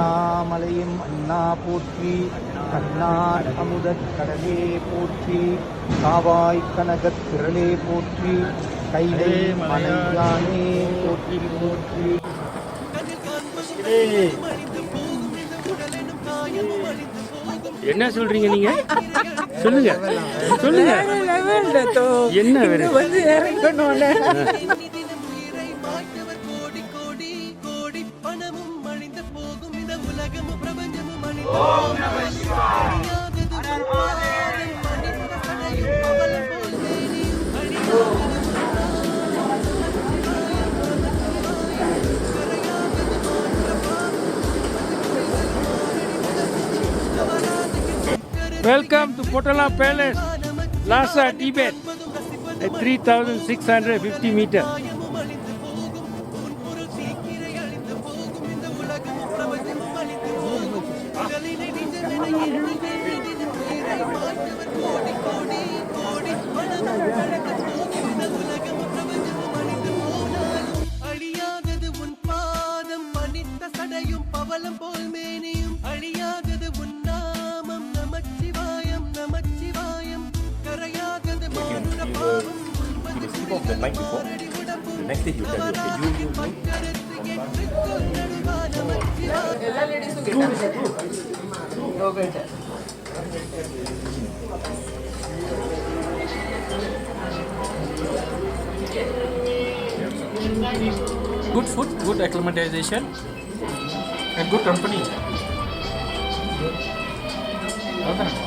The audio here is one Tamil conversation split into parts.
அண்ணாமலையும் அண்ணா போற்றி கண்ணார் அமுதக் கடலே போற்றி காவாய் கனகத் திரளே போற்றி கைலை மலையானே போற்றி போற்றி. என்ன சொல்றீங்க நீங்க? சொல்லுங்க. சொல்லுங்க. என்ன வேறு? வந்து இறங்கணும்ல. பணமும் அழிந்து போகும் இந்த உலகமும் பிரபஞ்சமும் அழிந்து அழியாதது உன் பாதம், மனித சடையும் பவளம் போல் மேனியும் அழியாதது the night before. The next day he tell you, you, you, you. Good food, good acclimatization, and good company. Okay.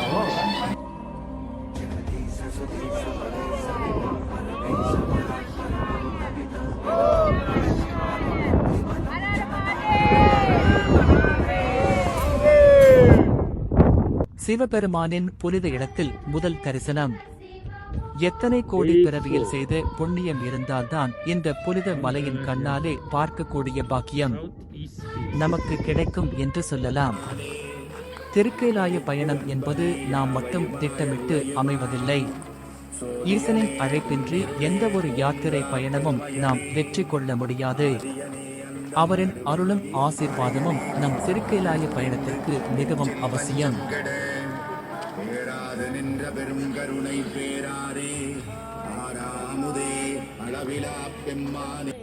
சிவபெருமானின் புனித இடத்தில் முதல் தரிசனம். எத்தனை கோடி பிறவியில் செய்த புண்ணியம் இருந்தால்தான் இந்த புனித மலையின் கண்ணாலே பார்க்கக்கூடிய பாக்கியம். நமக்கு கிடைக்கும் என்று சொல்லலாம். திருக்கைலாய பயணம் என்பது நாம் மட்டும் திட்டமிட்டு அமைவதில்லை. ஈசனின் அழைப்பின்றி எந்த ஒரு யாத்திரை பயணமும் நாம் வெற்றி கொள்ள முடியாது. அவரின் அருளும் ஆசீர்வாதமும் நம் திருக்கைலாய பயணத்திற்கு மிகவும் அவசியம். பேராது நின்ற பெரும் கருணை பேராரே. ஆறாமுதே அளவிலா பெம்மானே.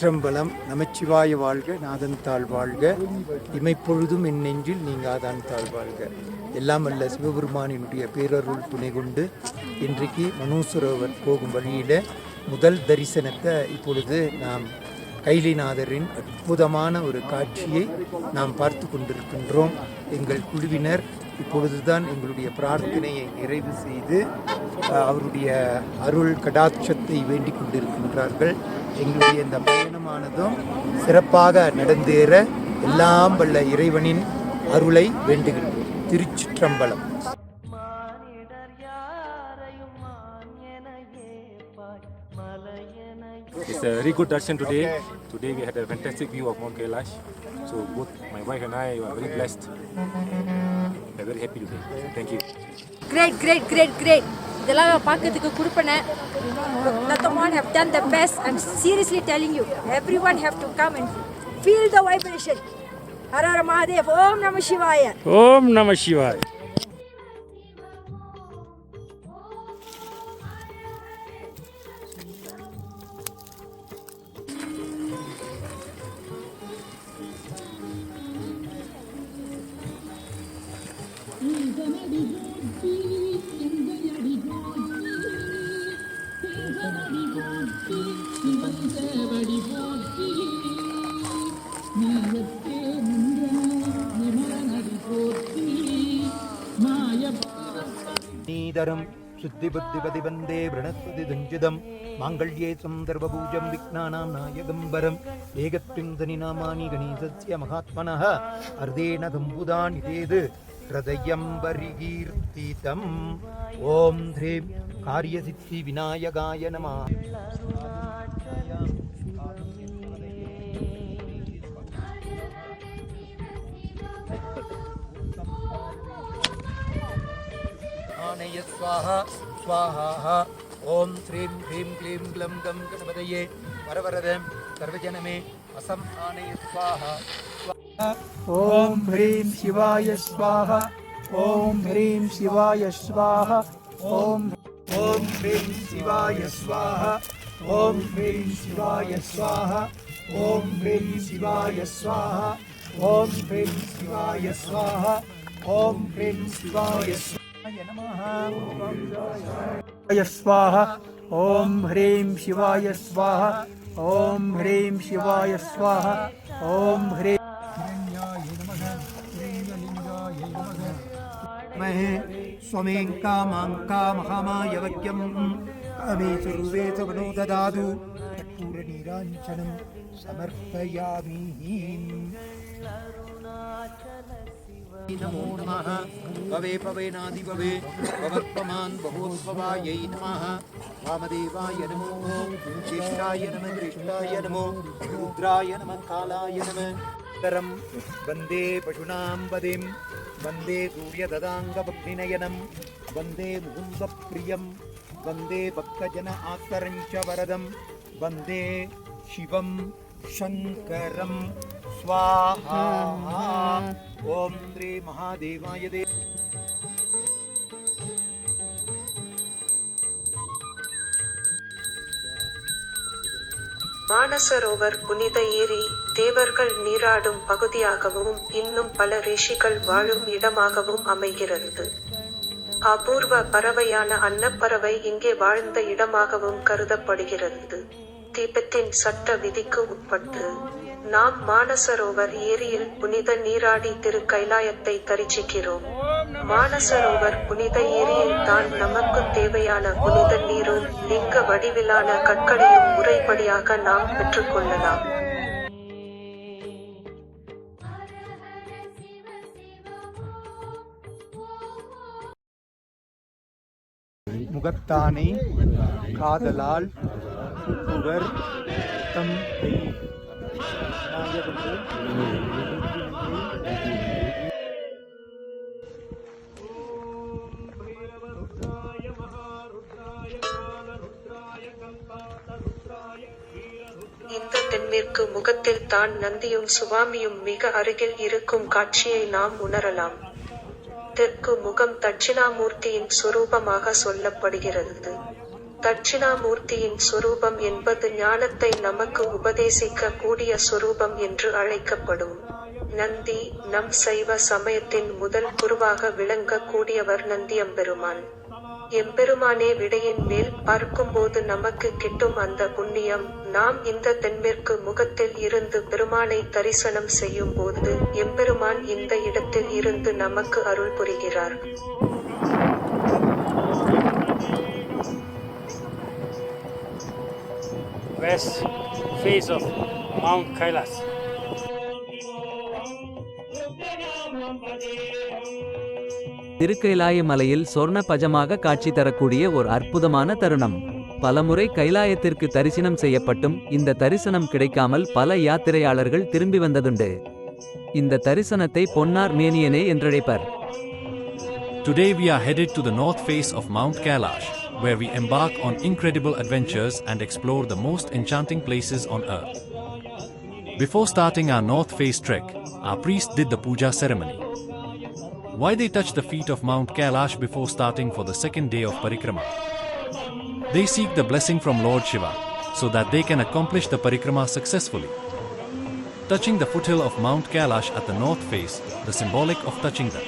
சிற்றம்பலம் நமச்சிவாய வாழ்க நாதன் தாழ் வாழ்க. இமைப்பொழுதும் என் நெஞ்சில் நீங்காதான் தாழ் வாழ்க. எல்லாம் அல்ல சிவபெருமானினுடைய பேரருள் துணை கொண்டு இன்றைக்கு மனோசுரவர் போகும் வழியில் முதல் தரிசனத்தை இப்பொழுது நாம் கைலிநாதரின் அற்புதமான ஒரு காட்சியை நாம் பார்த்து கொண்டிருக்கின்றோம். எங்கள் குழுவினர் இப்பொழுதுதான் எங்களுடைய பிரார்த்தனையை நிறைவு செய்து அவருடைய அருள் கடாட்சத்தை வேண்டிக் கொண்டிருக்கின்றார்கள். எங்களுடைய இந்த பயணமானதும் சிறப்பாக நடந்தேற எல்லாம் வல்ல இறைவனின் அருளை வேண்டுகின்றோம் Thiruchitrambalam It's a very good darshan today. Today we had a fantastic view of Mount Kailash. So both my wife and I were very blessed. We're very happy today. Thank you. Great great great great இதெல்லாம் பார்க்கறதுக்கு கொடுப்பன. நத்தமான் how done the best and seriously telling you everyone have to come and feel the vibration Hara Hara Mahadev Om நம சிவாய ஓம் நம சிவாய். நீதரம். சுத்தி புத்தி பதிவந்தே பிரணஸ்பதி துஞ்சிதம் மாங்கல்யே சந்தர்வபூஜம் விக்னானாம் நாயகம் வரம் ஏகத்விந்தனி நாமானி கணேசஸ்ய மகாத்மனः அர்தேன தம்புதான் இதேது ஹிருதயம் பரிகீர்த்திதம். ஓம் ஸ்ரீ காரியசித்தி விநாயகாய நமா. గణానయ స్వాహ స్వాహాహ ఓం శ్రీం హ్రీం క్లీం గ్లం గం గణపదయే వరవరదం సర్వజనమే అసం ఆనయ స్వాహ ఓం హ్రీం శివాయ స్వాహ ఓం హ్రీం శివాయ స్వాహ ఓం ఓం హ్రీం శివాయ స్వాహ ఓం హ్రీం శివాయ స్వాహ ఓం హ్రీం శివాయ స్వాహ ఓం హ్రీం శివాయ స్వాహ ఓం హ్రీం శివాయ స్వాహ शिवाय स्वाहा ॐ ह्रीं शिवाय स्वाहा ॐ ह्रीं शिवाय स्वाहा ॐ ह्रीं महे स्वमें कामां कामहमायवज्ञं कामे सर्वे सवनो ददातु। कर्पूरनीराञ्जनं समर्पयामि नमो नमः भवे पवेनादिभवे भवत्पमान् बहोत्सवायै नमः वामदेवाय नमो ज्येष्ठाय नमः दृष्टाय नमो रुद्राय नमः कालाय नमः करं वन्दे पशूनां वदिं वन्दे सूर्यददाङ्गभक्तिनयनं वन्दे मुकुन्दप्रियं वन्दे भक्तजन आत्तरं च वरदं वन्दे शिवं शङ्करं स्वाहा ॐ श्री महादेवाय दे மானசரோவர் புனித ஏரி தேவர்கள் நீராடும் பகுதியாகவும் இன்னும் பல ரிஷிகள் வாழும் இடமாகவும் அமைகிறது அபூர்வ பறவையான அன்னப்பறவை இங்கே வாழ்ந்த இடமாகவும் கருதப்படுகிறது திபெத்தின் சட்ட விதிக்கு உட்பட்டு நாம் மானசரோவர் ஏரியில் புனித நீராடி திரு கைலாயத்தை தரிசிக்கிறோம். மானசரோவர் புனித ஏரியில் தான் நமக்கு தேவையான புனித நீரும் லிங்க வடிவிலான கற்களையும் முறைப்படியாக நாம் பெற்றுக்கொள்ளலாம். முகத்தானே காதலால் தம் இந்த தென்மேற்கு முகத்தில் தான் நந்தியும் சுவாமியும் மிக அருகில் இருக்கும் காட்சியை நாம் உணரலாம். தெற்கு முகம் தட்சிணாமூர்த்தியின் சுரூபமாக சொல்லப்படுகிறது. தட்சிணாமூர்த்தியின் சுரூபம் என்பது ஞானத்தை நமக்கு உபதேசிக்க கூடிய சுரூபம் என்று அழைக்கப்படும். நந்தி நம் சைவ சமயத்தின் முதல் குருவாக விளங்கக்கூடியவர் நந்தியம்பெருமான். எம்பெருமானே விடையின் மேல் பார்க்கும்போது நமக்கு கிட்டும் அந்த புண்ணியம். நாம் இந்த தென்மேற்கு முகத்தில் இருந்து பெருமானை தரிசனம் செய்யும் போது எம்பெருமான் இந்த இடத்தில் இருந்து நமக்கு அருள் புரிகிறார். West face of Mount Kailas. திருக்கைலாய மலையில் சொர்ண பஜமாக காட்சி தரக்கூடிய ஒரு அற்புதமான தருணம். பலமுறை கைலாயத்திற்கு தரிசனம் செய்யப்பட்டும் இந்த தரிசனம் கிடைக்காமல் பல யாத்திரையாளர்கள் திரும்பி வந்ததுண்டு. இந்த தரிசனத்தை பொன்னார் மேனியனே என்றழைப்பர். Today we are headed to the north face of Mount Kailash, where we embark on incredible adventures and explore the most enchanting places on earth. Before starting our north face trek, our priest did the puja ceremony. Why they touch the feet of Mount Kailash before starting for the second day of parikrama? They seek the blessing from Lord Shiva, so that they can accomplish the parikrama successfully. Touching the foothill of Mount Kailash at the north face, the symbolic of touching the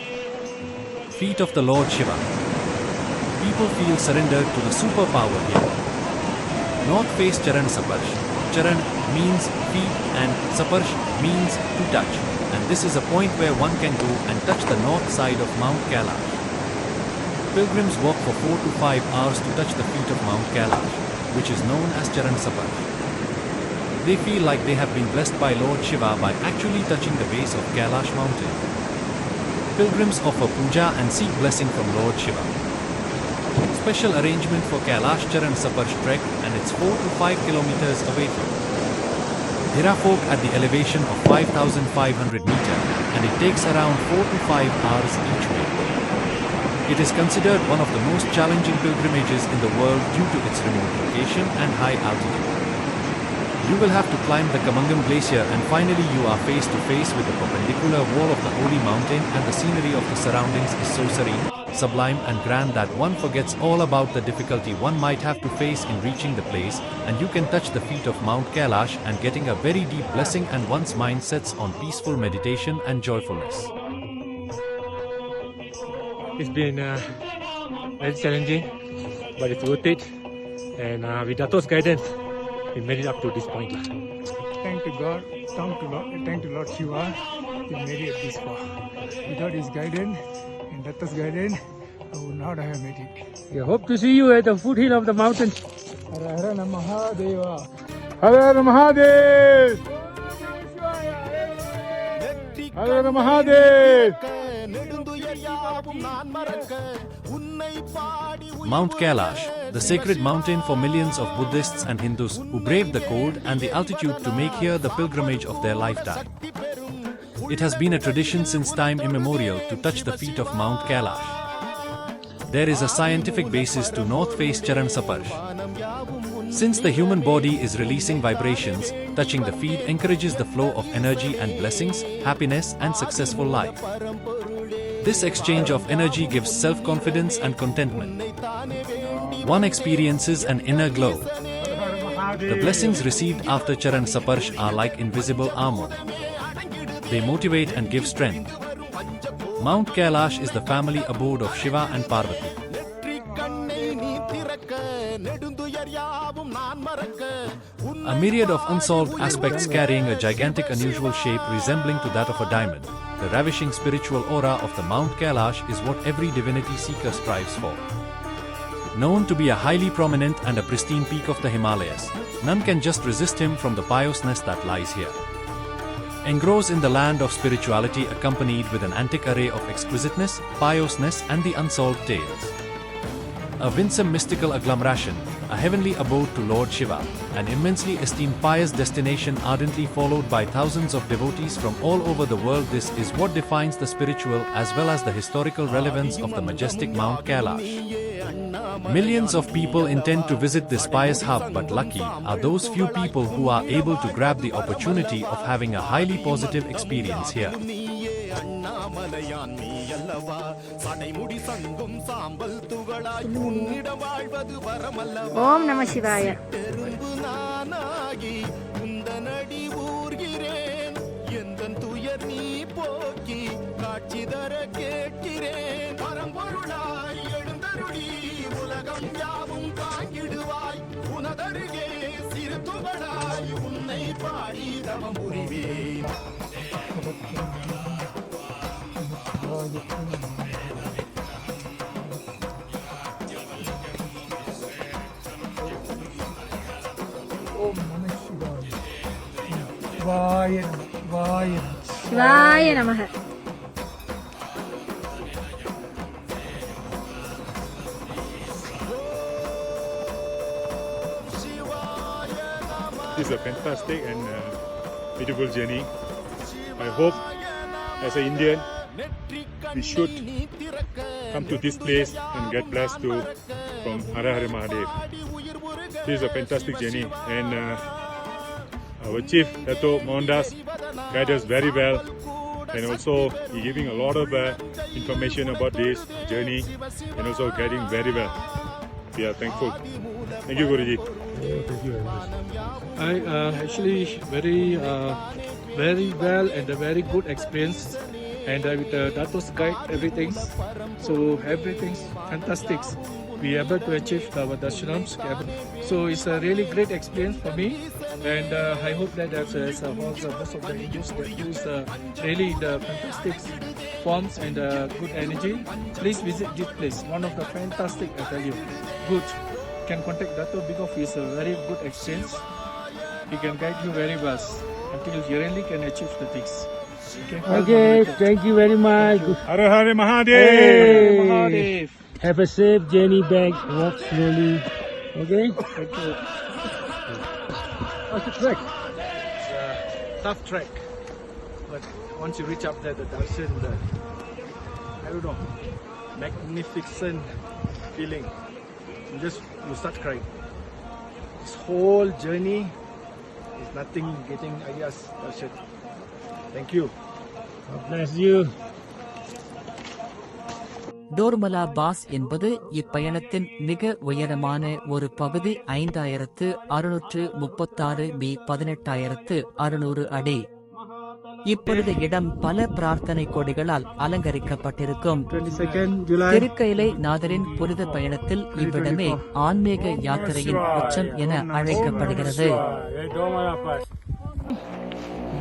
feet of the Lord Shiva. People feel surrendered to the superpower here. North face Charan Saparsh. Charan means feet and Saparsh means to touch. And this is a point where one can go and touch the north side of Mount Kailash. pilgrims walk for 4 to 5 hours to touch the feet of Mount Kailash, which is known as Charan Sapar. They feel like they have been blessed by Lord Shiva by actually touching the base of Kailash mountain. Pilgrims offer puja and seek blessing from Lord Shiva. Special arrangement for Kailash Charan Sapar trek and it's 4 to 5 kilometers away from Dhira Folk at the elevation of 5500 meter and it takes around 4 to 5 hours each way. It is considered one of the most challenging pilgrimages in the world due to its remote location and high altitude. You will have to climb the Kamangam Glacier and finally you are face to face with the perpendicular wall of the holy mountain and the scenery of the surroundings is so serene, sublime and grand that one forgets all about the difficulty one might have to face in reaching the place and you can touch the feet of Mount Kailash and getting a very deep blessing and one's mind sets on peaceful meditation and joyfulness. It's been uh, very challenging, but it's worth it. And uh, with Dato's guidance, we made it up to this point. Thank to God, thank to Lord, thank to Lord Shiva, we made it this far. Without his guidance and Datta's guidance, I would not have made it. We hope to see you at the foothill of the mountain. Hara Hara Namaha Deva. Har Har Mahadev! Har Har Mahadev! Mount Kailash, the sacred mountain for millions of Buddhists and Hindus who brave the cold and the altitude to make here the pilgrimage of their lifetime. It has been a tradition since time immemorial to touch the feet of Mount Kailash. There is a scientific basis to North Face Charan Saparsh. Since the human body is releasing vibrations, touching the feet encourages the flow of energy and blessings, happiness, and successful life. This exchange of energy gives self confidence and contentment. One experiences an inner glow. The blessings received after Charan Saparsh are like invisible armor. They motivate and give strength. Mount Kailash is the family abode of Shiva and Parvati. A myriad of unsolved aspects carrying a gigantic unusual shape resembling to that of a diamond. The ravishing spiritual aura of the Mount Kailash is what every divinity seeker strives for. Known to be a highly prominent and a pristine peak of the Himalayas, none can just resist him from the piousness that lies here. Engross in the land of spirituality accompanied with an antique array of exquisiteness, piousness, and the unsolved tales. A winsome mystical agglomeration, a heavenly abode to Lord Shiva, an immensely esteemed pious destination ardently followed by thousands of devotees from all over the world. This is what defines the spiritual as well as the historical relevance of the majestic Mount Kailash. Millions of people intend to visit this pious hub, but lucky are those few people who are able to grab the opportunity of having a highly positive experience here. Annamalaiyan நீ அல்லவா? சடைமுடி சங்கும் சாம்பல் துகளாய் உன்னிடம் வாழ்வது வரமல்லவா? ஓம் நம சிவாய. பெரும்பு நானாகி உந்தனடி ஊர்கிறேன். எந்தன் துயர் நீ போக்கி காட்சி தர கேட்கிறேன். பரம்பொருளாய் எழுந்தருளி உலகம் யாவும் தாங்கிடுவாய் உனதருகே சிறு துகளாய் உன்னை பாடி தவம் புரிவேன். Om Namah Shivaya. Shivaya Namah. Shivaya Namah. சிவாய நமக This is a fantastic and uh, beautiful journey. I hope as an Indian, we should come to this place and get blessed to from Hara Mahadev. This is a fantastic journey and uh, our chief Dato Mohandas guided us very well and also he giving a lot of uh, information about this journey and also guiding very well. We are thankful. Thank you Guruji. Thank you very much. I uh, actually very uh, very well and a very good experience and uh, with uh, Dato's guide everything so everything's fantastic we able to achieve our darshanams so it's a really great experience for me and uh, I hope that as, as uh, most of the Hindus that use uh, really the fantastic forms and uh, good energy. Please visit this place. One of the fantastic, I tell you. Good. Can contact Dato because he's a very good exchange. He can guide you very well until you really can achieve the things. Okay, thank you very much. Hare Hare Mahadev! Hey. Mahadev. Have a safe journey back. Walk slowly. Okay? Thank you. What's the track? It's a tough trek. But once you reach up there, the darshan, the, I don't know, magnificent feeling. You just, you start crying. This whole journey is nothing getting ideas darshan. Thank you. God bless you. Dolma La pass என்பது இப்பயணத்தின் மிக உயரமான ஒரு பகுதி ஐந்தாயிரத்து அறுநூற்று முப்பத்தாறு பி பதினெட்டாயிரத்து அறுநூறு அடி இப்பொழுது இடம் பல பிரார்த்தனை கொடிகளால் அலங்கரிக்கப்பட்டிருக்கும் திருக்கையிலை நாதரின் புனித பயணத்தில் இவ்விடமே ஆன்மீக யாத்திரையின் உச்சம் என அழைக்கப்படுகிறது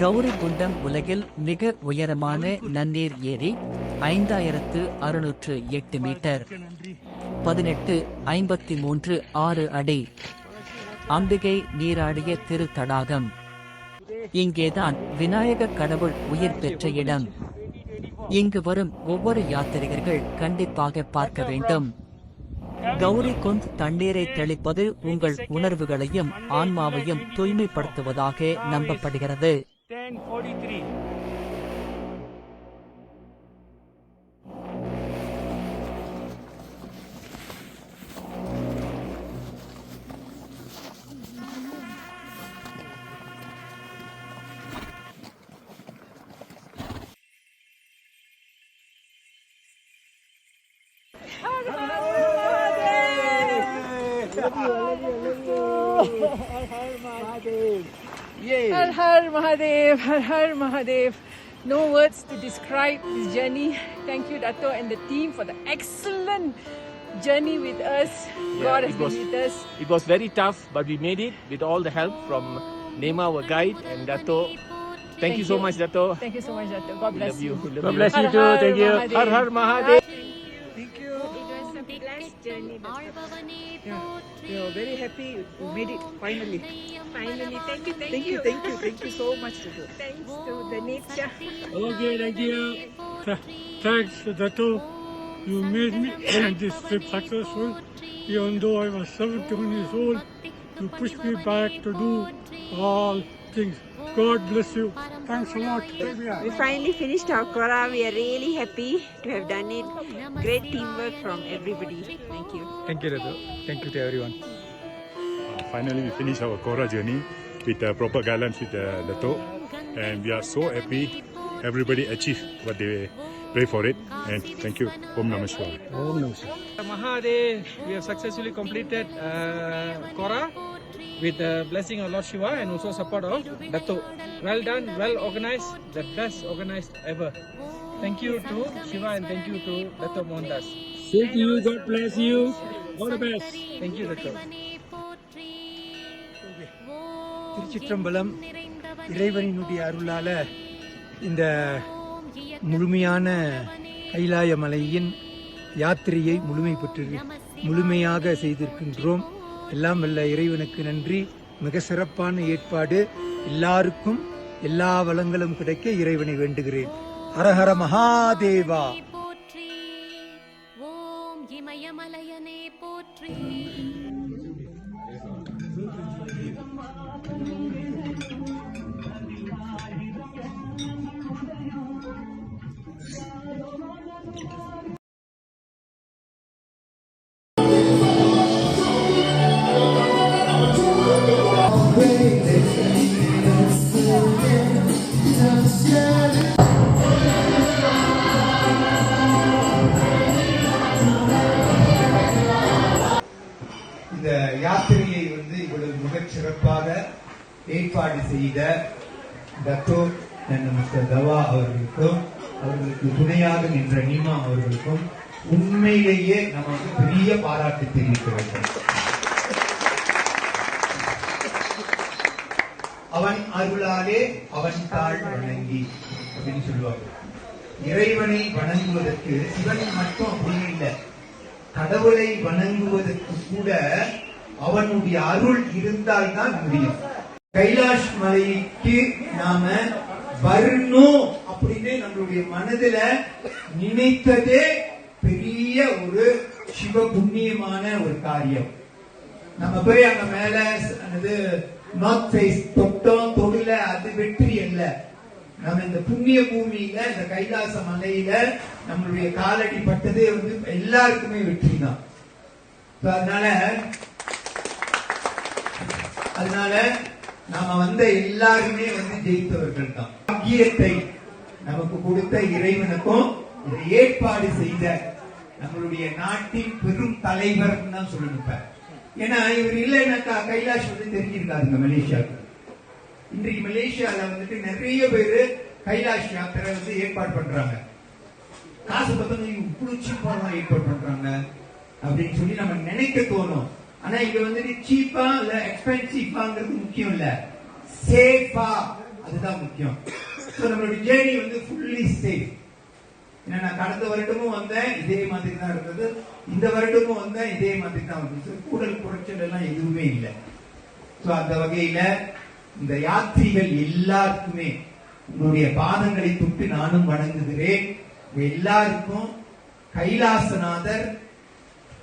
கௌரிகுண்டம் உலகில் மிக உயரமான நன்னீர் ஏரி ஐந்தாயிரத்து அறுநூற்று எட்டு மீட்டர். பதினெட்டு ஐம்பத்தி மூன்று ஆறு அடி. அம்பிகை நீராடிய திரு தடாகம் இங்கேதான் விநாயக கடவுள் உயிர் பெற்ற இடம். இங்கு வரும் ஒவ்வொரு யாத்திரிகர்கள் கண்டிப்பாக பார்க்க வேண்டும். கௌரி குந்த் தண்ணீரை தெளிப்பது உங்கள் உணர்வுகளையும் ஆன்மாவையும் தூய்மைப்படுத்துவதாக நம்பப்படுகிறது. 943. Hare Hare 1043. Har Har Mahadev, Har Har Mahadev. No words to describe this journey. Thank you, Dato, and the team for the excellent journey with us. God has it been was- with us. It was very tough, but we made it with all the help from Nema, our guide, and Dato. Thank, you so much, Dato. Thank you so much, Dato. God bless love you. We love God bless you Har too. Thank you. Mahadev. Har Har Mahadev. Thank you. It was a blessed journey. Yeah. We are very happy we made it finally. Finally, thank you, thank, Thank you, thank you, thank you so much, Dato. Thanks to the nature. Okay, thank you. Th- Thanks, Dato. You made me this trip successful. Even though I was 71 years old, you pushed me back to do all things. God bless you. Thanks a lot. We finally finished our Kora. We are really happy to have done it. Great teamwork from everybody. Thank you. Thank you, Dato. Thank you to everyone. Uh, finally, we finished our Kora journey with uh, proper guidelines with uh, Dato. And we are so happy everybody achieved what they pray for it. And thank you. Om Namah Shivaya. Om Namah Mahadev, we have successfully completed uh, Kora with the blessing of Lord Shiva and also support of Dato. Well done, well organized, the best organized ever. Thank you to Shiva and thank you to Dato Mohandas. Thank you. God bless you. All the best. Thank you, Dato. திருச்சிற்றம்பலம் இறைவனினுடைய அருளால இந்த முழுமையான கைலாய மலையின் யாத்திரையை முழுமை பெற்று முழுமையாக செய்திருக்கின்றோம் எல்லாம் வல்ல இறைவனுக்கு நன்றி. மிக சிறப்பான ஏற்பாடு. எல்லாருக்கும் எல்லா வளங்களும் கிடைக்க இறைவனை வேண்டுகிறேன். ஹரஹர மகாதேவா. ஓம் இமயமலையனே போற்றி. செய்த டத்தோ மிஸ்டர் தவா அவர்களுக்கும் அவர்களுக்கு துணையாக நின்ற நீமா அவர்களுக்கும் உண்மையிலேயே நமக்கு வந்து பெரிய பாராட்டு தெரிவிக்க வேண்டும் அவன் அருளாலே அவன் தாழ் வணங்கி அப்படின்னு சொல்லுவாங்க. இறைவனை வணங்குவதற்கு சிவன் மட்டும் அப்படின்னு இல்லை கடவுளை வணங்குவதற்கு கூட அவனுடைய அருள் இருந்தால்தான் முடியும். கைலாஷ் மலைக்கு நாம வரணும் அப்படின்னு நம்மளுடைய மனதுல நினைத்ததே பெரிய ஒரு சிவ புண்ணியமான ஒரு காரியம். நம்ம போய் அங்க மேல அது நார்த் ஃபேஸ் தொட்டோம் தொடுல அது வெற்றி அல்ல. நம்ம இந்த புண்ணிய பூமியில இந்த கைலாச மலையில நம்மளுடைய காலடி பட்டதே வந்து எல்லாருக்குமே வெற்றி தான். அதனால அதனால நாம வந்த எல்லாருமே வந்து ஜெயித்தவர்கள் தான் பாக்கியத்தை நமக்கு கொடுத்த இறைவனுக்கும் இதை ஏற்பாடு செய்த நம்மளுடைய நாட்டின் பெரும் தலைவர் தான் சொல்லணும் ஏன்னா இவர் இல்லைன்னாக்கா கைலாஷ் வந்து தெரிஞ்சிருக்காருங்க மலேசியாவுக்கு. இன்றைக்கு மலேசியால வந்துட்டு நிறைய பேரு கைலாஷ் யாத்திரை வந்து ஏற்பாடு பண்றாங்க. காசு பத்தவங்க இவ்வளவு சீப்பா ஏற்பாடு பண்றாங்க அப்படின்னு சொல்லி நம்ம நினைக்க தோணும். ஆனா இங்க வந்துட்டு சீப்பா இல்ல எக்ஸ்பென்சிவாங்கிறது முக்கியம் இல்ல. சேஃபா அதுதான் முக்கியம். So, நம்மளுடைய ஜேர்னி வந்து ஃபுல்லி சேஃப் ஏன்னா நான் கடந்த வருடமும் வந்தேன் இதே மாதிரி தான் இருந்தது. இந்த வருடமும் வந்தேன் இதே மாதிரி தான் இருந்தது கூடல் குறைச்சல் எல்லாம் எதுவுமே இல்லை. ஸோ அந்த வகையில இந்த யாத்திரிகள் எல்லாருக்குமே உங்களுடைய பாதங்களை தொட்டு நானும் வணங்குகிறேன். எல்லாருக்கும் கைலாசநாதர்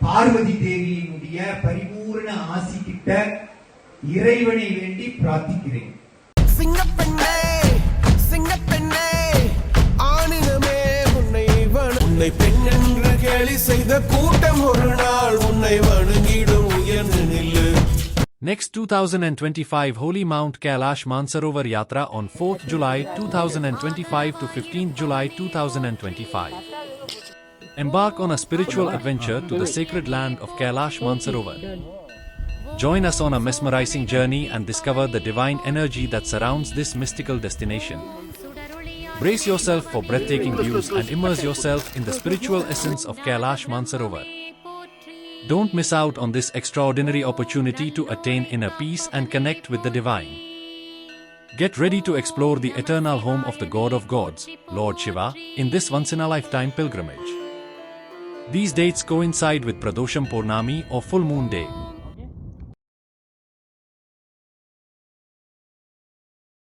பார்வதி தேவியினுடைய பரிபூர்ண ஆசி கிட்ட இறைவனை வேண்டி பிரார்த்திக்கிறேன் சிங்கப்பெண்ணே சிங்கப்பெண்ணே ஆணினமே உன்னை உன்னை பெண் என்று கேலி செய்த கூட்டம் ஒரு நாள் உன்னை வணங்கிடும் உயர்ந்து நில்லு Next 2025 Holy Mount Kailash Mansarovar Yatra on 4th July 2025 to 15th July 2025. Embark on a spiritual adventure to the sacred land of Kailash Mansarovar. Join us on a mesmerizing journey and discover the divine energy that surrounds this mystical destination. Brace yourself for breathtaking views and immerse yourself in the spiritual essence of Kailash Mansarovar. Don't miss out on this extraordinary opportunity to attain inner peace and connect with the divine. Get ready to explore the eternal home of the God of Gods, Lord Shiva, in this once in a lifetime pilgrimage. These dates coincide with Pradosham Purnami or full moon day.